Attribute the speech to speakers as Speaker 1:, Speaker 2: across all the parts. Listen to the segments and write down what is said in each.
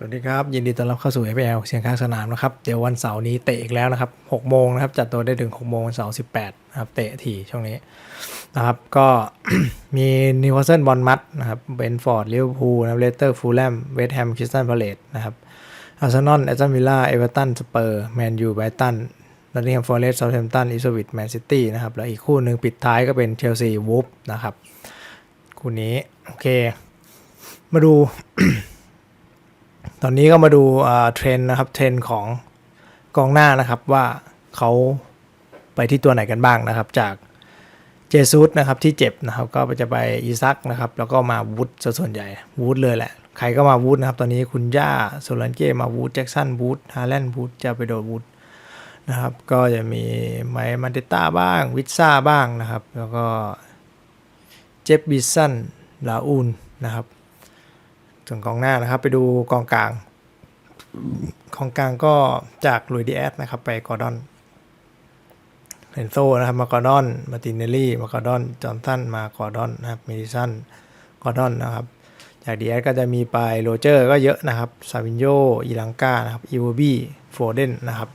Speaker 1: สวัสดีครับ ยินดีต้อนรับเข้าสู่ FPL เสียงข้างสนามนะครับ เดี๋ยววันเสาร์นี้เตะอีกแล้วนะครับ6โมงนะครับ จัดตัวได้ถึง6โมงวันเสาร์18นะครับ เตะถี่ช่วงนี้นะครับ ก็มีนิวคาสเซิลบอลมัดนะครับเบนฟอร์ดลิเวอร์พูลนะครับเลสเตอร์ฟูลแลมเวสต์แฮมคริสตันพาเลตนะครับอาร์เซนอลแอสตันวิลล่าเอเวอร์ตันสเปอร์แมนยูไบรตันนอตติงแฮมฟอร์เรสต์เซาท์แฮมป์ตันอิสวิตแมนซิตี้นะครับ แล้วอีกคู่หนึ่งปิดท้ายก็เป็นเชลซีวูฟนะครับ คู่นี้โอเค มาดู ตอนนี้ก็มาดูเทรน์นะครับเทรน์ของกองหน้านะครับว่าเขาไปที่ตัวไหนกันบ้างนะครับ จากเจซุสนะครับที่เจ็บนะครับ ก็จะไปอีซักนะครับ แล้วก็มาวูดส่วนใหญ่วูดเลยแหละ ใครก็มาวูดนะครับ ตอนนี้คุณย่าโซลันเก้มาวูดแจ็กสันวูดฮาแลนด์วูดจะไปโดนวูดนะครับ ก็จะมีไมมันเตต้าบ้าง วิซซ่าบ้างนะครับ แล้วก็เจฟบิสันลาอูนนะครับ ส่วนกองหน้านะครับ ไปดูกองกลางกองกลางก็จากลุยดีแอสนะครับ ไปกอร์ดอนเรนโซนะครับมากอร์ดอน มาตินเนลลี่มากอร์ดอน จอห์นสันมากอร์ดอนนะครับมิดิสันกอร์ดอนนะครับ จากดีแอสก็จะมีไปโรเจอร์ก็เยอะนะครับซาวินโยอีลังกานะครับอีวบี้โฟเดนนะครับ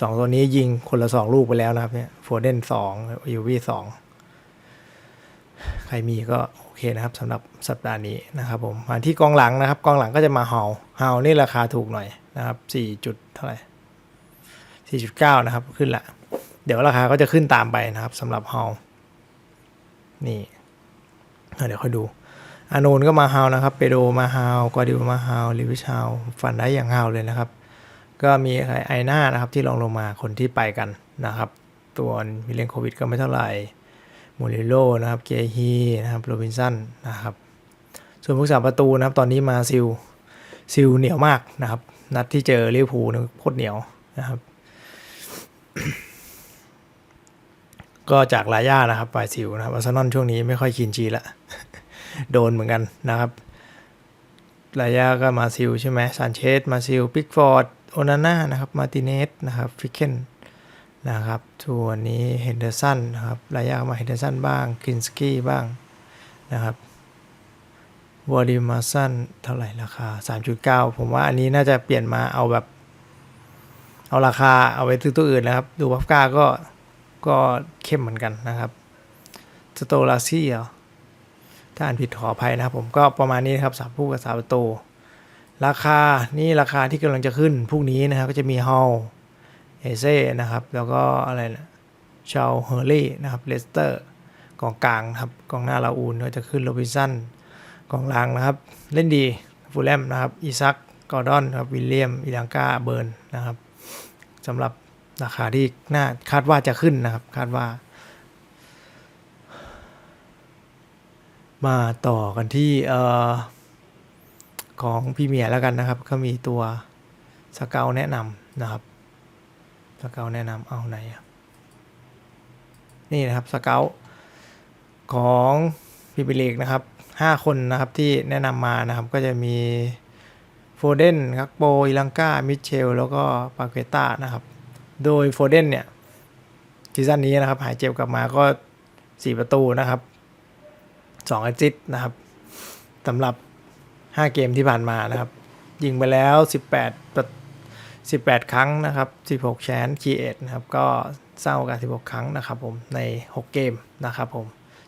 Speaker 1: สองตัวนี้ยิงคนละสองลูกไปแล้วนะครับเนี่ยโฟเดนสองอีวบี้สอง ครมีก็โอเคนะครับสำหรับสัปดาห์นี้นะครับผมมาที่กองหลังนะครับ กองหลังก็จะมาเฮาเฮานี่ราคาถูกหน่อยนะครับ4จุดเท่าไหร่4.9นะครับขึ้นละ เดี๋ยวราคาก็จะขึ้นตามไปนะครับสำหรับเฮานี่เดี๋ยวค่อยดูอานูนก็มาเฮานะครับเปโดมาเฮากอดิวมาเฮาลิวิชเฮาฟันได้อย่างเฮาเลยนะครับ ก็มีไอหน้านะครับที่ลองลงมาคนที่ไปกันนะครับ ตัวมิเลนโควิดก็ไม่เท่าไหร่ มูริโลนะครับเกฮีนะครับโรบินสันนะครับ ส่วนผู้สาประตูนะครับตอนนี้มาซิลซิลเหนียวมากนะครับ นัดที่เจอลิเวอร์พูลนโคตรเหนียวนะครับ ก็จากลาย่านะครับปลายซิลนะครับอาร์เซนอลช่วงนี้ไม่ค่อยคินชีละโดนเหมือนกันนะครับลาย่าก็มาซิลใช่ไหมซานเชสมาซิล ปิกฟอร์ด โอนาน่านะครับ มาติเนสนะครับ ฟิกเกน นะครับส่วนนี้เฮนเดอร์สันนะครับรายามาเฮนเดอร์สันบ้างคินสกี้บ้างนะครับวอร์ดิมาสันเท่าไหร่ราคา 3.9 ผมว่าอันนี้น่าจะเปลี่ยนมาเอาแบบ เอาราคาเอาไปซื้อตัวอื่นนะครับ ดูบัฟกาก็ก็เข้มเหมือนกันนะครับสโตลาซี่เหรอถ้าอ่านผิดขออภัยนะครับผมก็ประมาณนี้นครับสามผู้กับสามประตูราคานี่ราคาที่กำลังจะขึ้นพรุ่งนี้นะครับก็จะมีฮอล เอเซ่นะครับ แล้วก็อะไรนะชาวเฮอร์รี่นะครับเลสเตอร์กองกลางครับกองหน้าลาอูนก็จะขึ้นโรบินสันกองหลังนะครับ เล่นดีฟูลแลมนะครับอีซักกอร์ดอนครับวิลเลียมอีลังกาเบิร์นนะครับสำหรับราคาที่น่าคาดว่าจะขึ้นนะครับ คาดว่า มาต่อกันที่เอ่อของพรีเมียแล้วกันนะครับ ก็มีตัวสเกลแนะนำนะครับ สเกลแนะนำเอาไหนนี่นะครับสเกลของพิบิลีกนะครับห้าคนนะครับที่แนะนำมานะครับก็จะมีโฟเดนคักโปอิลังกามิเชล แล้วก็ปาเกต้านะครับ โดยโฟเดนเนี่ยซีซั่นนี้นะครับ หายเจ็บกลับมาก็ 4 ประตูนะครับ2อสซิสต์นะครับสำหรับ 5 เกมที่ผ่านมานะครับ ยิงไปแล้ว 18ประ 18 ครั้งนะครับ 16 แชนคีเอทนะครับ ก็สร้างโอกาส 16 ครั้งนะครับผม ใน 6 เกมนะครับผม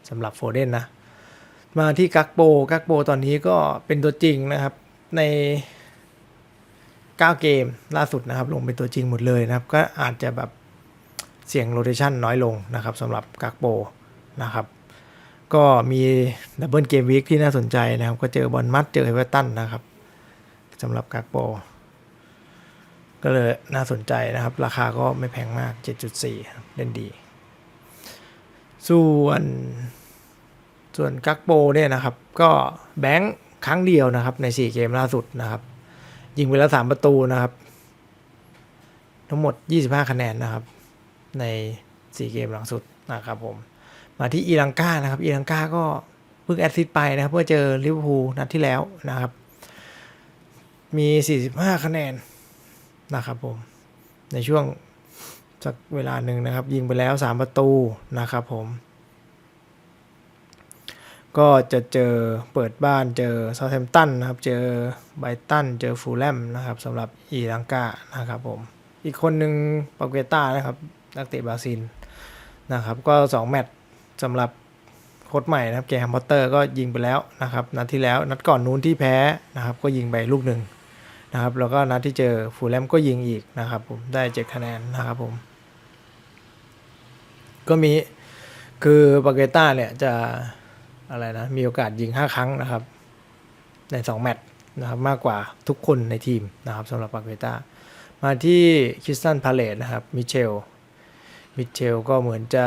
Speaker 1: สำหรับโฟเดนนะ มาที่กักโปกักโปตอนนี้ก็เป็นตัวจริงนะครับ ใน 9 เกมล่าสุดนะครับ ลงเป็นตัวจริงหมดเลยนะครับ ก็อาจจะแบบเสี่ยงโรเ t ชันน้อยลงนะครับสำหรับกักโปนะครับ ก็มีดับเบิลเกมวีคที่น่าสนใจนะครับ ก็เจอบอลมัดเจอเอเวอร์ตันนะครับสำหรับกักโป ก็เลยน่าสนใจนะครับ ราคาก็ไม่แพงมาก 7.4 เล่นดี ส่วนส่วนกักโปเนี่ยนะครับ ก็แบงค์ครั้งเดียวนะครับ ใน 4 เกมล่าสุดนะครับ ยิงไปแล้ว 3 ประตูนะครับ ทั้งหมด 25 คะแนนนะครับ ใน 4 เกมหลังสุดนะครับผม มาที่อีลังกานะครับอีลังกาก็เพิ่งแอดซิสต์ไปนะครับ เพื่อเจอลิเวอร์พูลนัดที่แล้วนะครับ มี 45 คะแนน นะครับผมในช่วงสักเวลาหนึ่งนะครับ ยิงไปแล้ว 3 ประตูนะครับผม ก็จะเจอเปิดบ้านเจอเซาท์แฮมป์ตันนะครับ เจอไบตันเจอฟูลแลมนะครับสำหรับอีลังกานะครับผม อีกคนหนึ่งปาเกต้านะครับ นักเตะบราซิลนะครับ ก็ 2 แมตช์สำหรับโค้ชใหม่นะครับแกแฮมพอตเตอร์ก็ยิงไปแล้วนะครับ นัดที่แล้วนัดก่อนนู้นที่แพ้นะครับ ก็ยิงไปลูกหนึ่ง นะครับแล้วก็นัดที่เจอฟูลแลมก็ยิงอีกนะครับผมได้เจ็ดคะแนนนะครับผม ก็มีคือปาเกต้าเนี่ยจะอะไรนะมีโอกาสยิง 5 ครั้งนะครับ ใน 2 แมตช์นะครับมากกว่าทุกคนในทีมนะครับสำหรับปาเกต้ามาที่คริสตันพาเลตนะครับมิเชลมิเชลก็เหมือนจะ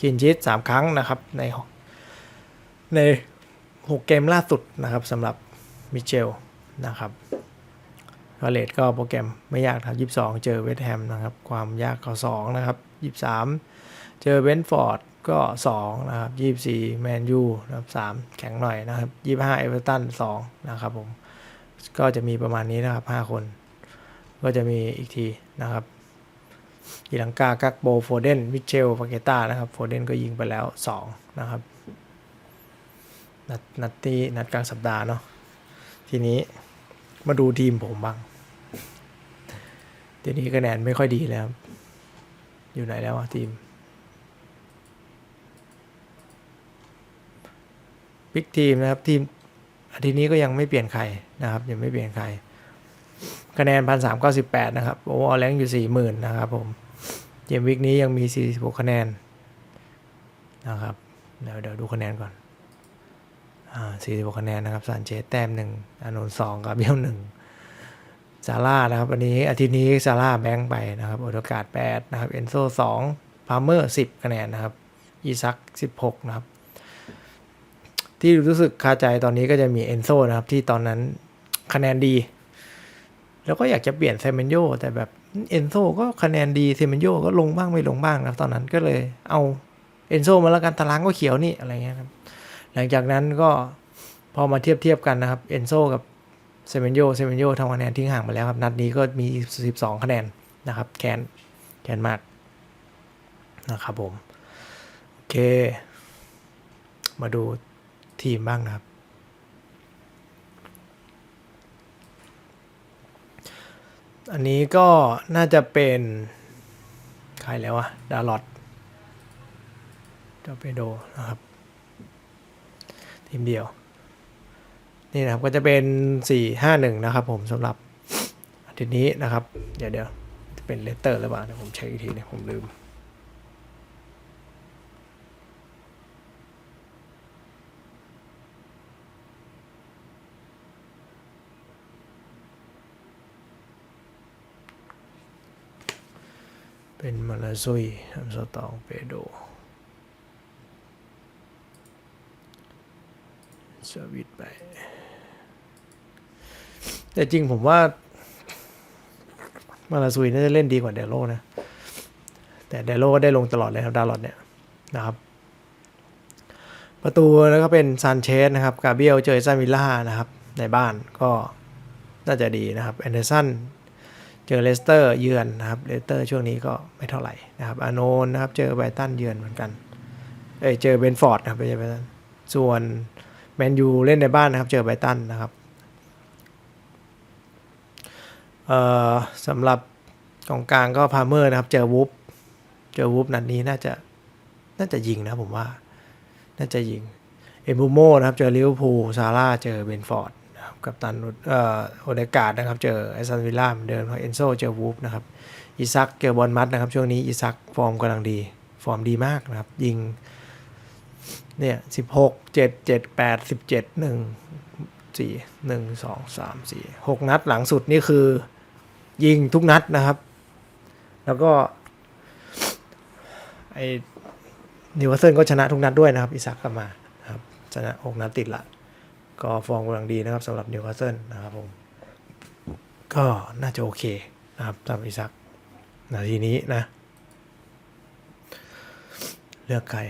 Speaker 1: กินชิตสามครั้งนะครับในในหกเกมล่าสุดนะครับสำหรับ มิเชลนะครับพาเลตก็โปรแกรมไม่ยากครับ 22 เจอเวสต์แฮมนะครับ ความยากก็2นะครับ 23 เจอเบนฟอร์ดก็2นะครับ 24 แมนยูนะครับ 3 แข็งหน่อยนะครับ 25 เอเวอร์ตัน 2 นะครับผม ก็จะมีประมาณนี้นะครับ 5 คน ก็จะมีอีกทีนะครับอีลังกากักโบโฟเดนมิเชลปาเกต้านะครับโฟเดนก็ยิงไปแล้ว 2 นะครับ นัดนัดที่นัดกลางสัปดาห์เนาะ ทีนี้มาดูทีมผมบ้างทีนี้คะแนนไม่ค่อยดีแล้ว อยู่ไหนแล้วอะทีมบิ๊กทีมนะครับทีมอาทิตย์นี้ก็ยังไม่เปลี่ยนใครนะครับ ยังไม่เปลี่ยนใคร คะแนนพันสามเก้าสิบแปดนะครับโอเวอร์แรงอยู่สี่หมื่นนะครับผมเกมวิกนี้ยังมีสี่สิบหกคะแนนนะครับเดี๋ยวเดี๋ยวดูคะแนนก่อน สี่สิบคะแนนนะครับสันเชสแต้มหนึ่งอานนท์สองกับเบี้ยวหนึ่งซาร่านะครับวันนี้อาทิตย์นี้ซาร่าแบงค์ไปนะครับโอกาสแปดนะครับเอนโซสองพาร์เมอร์สิบคะแนนนะครับอีซักสิบหกนะครับ ที่รู้สึกคาใจตอนนี้ก็จะมีเอนโซนะครับที่ตอนนั้นคะแนนดี แล้วก็อยากจะเปลี่ยนเซมนโยแต่แบบเอนโซก็คะแนนดีเซมนโยก็ลงบ้างไม่ลงบ้างนะตอนนั้นก็เลยเอาเอนโซมาแล้วกันตารางก็เขียวนี่อะไรเงี้ยครับ หลังจากนั้นก็พอมาเทียบเทียบกันนะครับ เอนโซกับเซเมนโยเซเมนโยทำคะแนนทิ้งห่างมาแล้วครับ นัดนี้ก็มี 12 คะแนนนะครับ แคนแคนมากนะครับผม โอเค มาดูทีมบ้างนะครับ อันนี้ก็น่าจะเป็น ใครแล้วอะดาร์ลอตจอเปโดนะครับ ทีมเดียว นี่นะครับก็จะเป็น 4 5 1 นะครับผมสำหรับอาทิตย์นี้นะครับ เดี๋ยวเดี๋ยวจะเป็นเลตเตอร์หรือเปล่าเดี๋ยวผมเช็คอีกทีนะผมลืมเป็นมาลาซุยอัมสตองเปโด สวิตไป แต่จริงผมว่า มาลาซุยน่าจะเล่นดีกว่าเดโลนะ แต่เดโลก็ได้ลงตลอดเลยครับ ดาร์ลอตเนี่ยนะครับ ประตูแล้วก็เป็นซานเชสนะครับ กาเบียลเจอซามิล่านะครับ ในบ้านก็น่าจะดีนะครับแอนเดอร์สันเจอเลสเตอร์เยือนนะครับเลสเตอร์ช่วงนี้ก็ไม่เท่าไหร่นะครับอานนนะครับ เจอไบรตันเยือนเหมือนกัน เอ้ยเจอเบนฟอร์ดนะครับไม่ใช่ไบรตันส่วน แมนยูเล่นในบ้านนะครับ เจอไบตันนะครับเอ่อสำหรับกองกลางก็พาเมอร์นะครับ เจอวูฟเจอวูฟนัดนี้น่าจะน่าจะยิงนะผมว่า น่าจะยิง เอมบูโมนะครับ เจอลิเวอร์พูลซาร่าเจอเบนฟอร์ดนะครับกับตันเอ่อโอเดกาดนะครับ เจอไอซันวิลล่าเหมือนเดิมเอนโซเจอวูฟนะครับอีซักเจอบอลมัดนะครับ ช่วงนี้อีซักฟอร์มกำลังดี ฟอร์มดีมากนะครับ ยิง เนี่ยสิบหกเจ็ดเจ็ดแปดสิบเจ็ดหนึ่งสี่หนึ่งสองสามสี่หกนัดหลังสุดนี่คือ ยิงทุกนัดนะครับ แล้วก็ไอนิวคาสเซิลก็ชนะทุกนัดด้วยนะครับอีซักกลับมาครับชนะหกนัดติดละก็ฟอร์มกำลังดีนะครับสำหรับนิวคาสเซิลนะครับผมก็น่าจะโอเคนะครับสำหรับอิซักนาทีนี้นะ เลือกใคร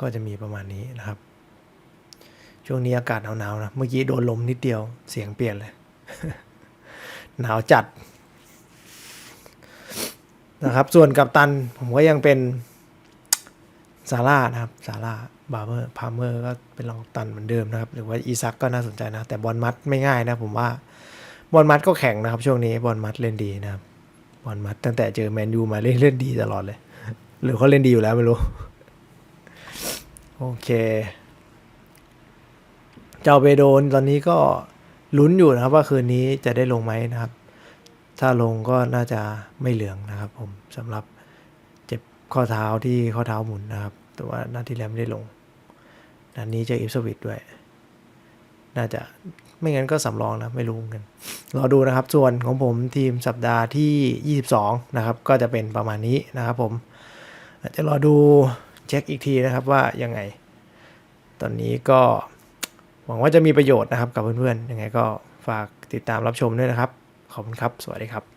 Speaker 1: ก็จะมีประมาณนี้นะครับ ช่วงนี้อากาศหนาวๆนะ เมื่อกี้โดนลมนิดเดียวเสียงเปลี่ยนเลย หนาวจัดนะครับ ส่วนกัปตันผมก็ยังเป็นซาร่านะครับซาร่าบาร์เมอร์พาเมอร์ก็เป็นรองตันเหมือนเดิมนะครับ หรือว่าอีซักก็น่าสนใจนะ แต่บอลมัดไม่ง่ายนะผมว่าบอลมัดก็แข็งนะครับ ช่วงนี้บอลมัดเล่นดีนะครับบอลมัดตั้งแต่เจอแมนยูมาเล่นเล่นดีตลอดเลย หรือเขาเล่นดีอยู่แล้วไม่รู้ โอเค เจ้าเบโดนตอนนี้ก็ลุ้นอยู่นะครับว่าคืนนี้จะได้ลงไหมนะครับ ถ้าลงก็น่าจะไม่เหลืองนะครับ ผมสำหรับเจ็บข้อเท้าที่ข้อเท้าหมุนนะครับ แต่ว่านัดที่แล้วไม่ได้ลงนัดนี้เจออิฟสวิตด้วย น่าจะไม่งั้นก็สำรองนะไม่รู้กันรอดูนะครับ ส่วนของผมทีมสัปดาห์ที่ 22 นะครับ ก็จะเป็นประมาณนี้นะครับผมอาจจะรอดู เช็คอีกทีนะครับว่ายังไง ตอนนี้ก็หวังว่าจะมีประโยชน์นะครับกับเพื่อนๆยังไงก็ฝากติดตามรับชมด้วยนะครับ ขอบคุณครับ สวัสดีครับ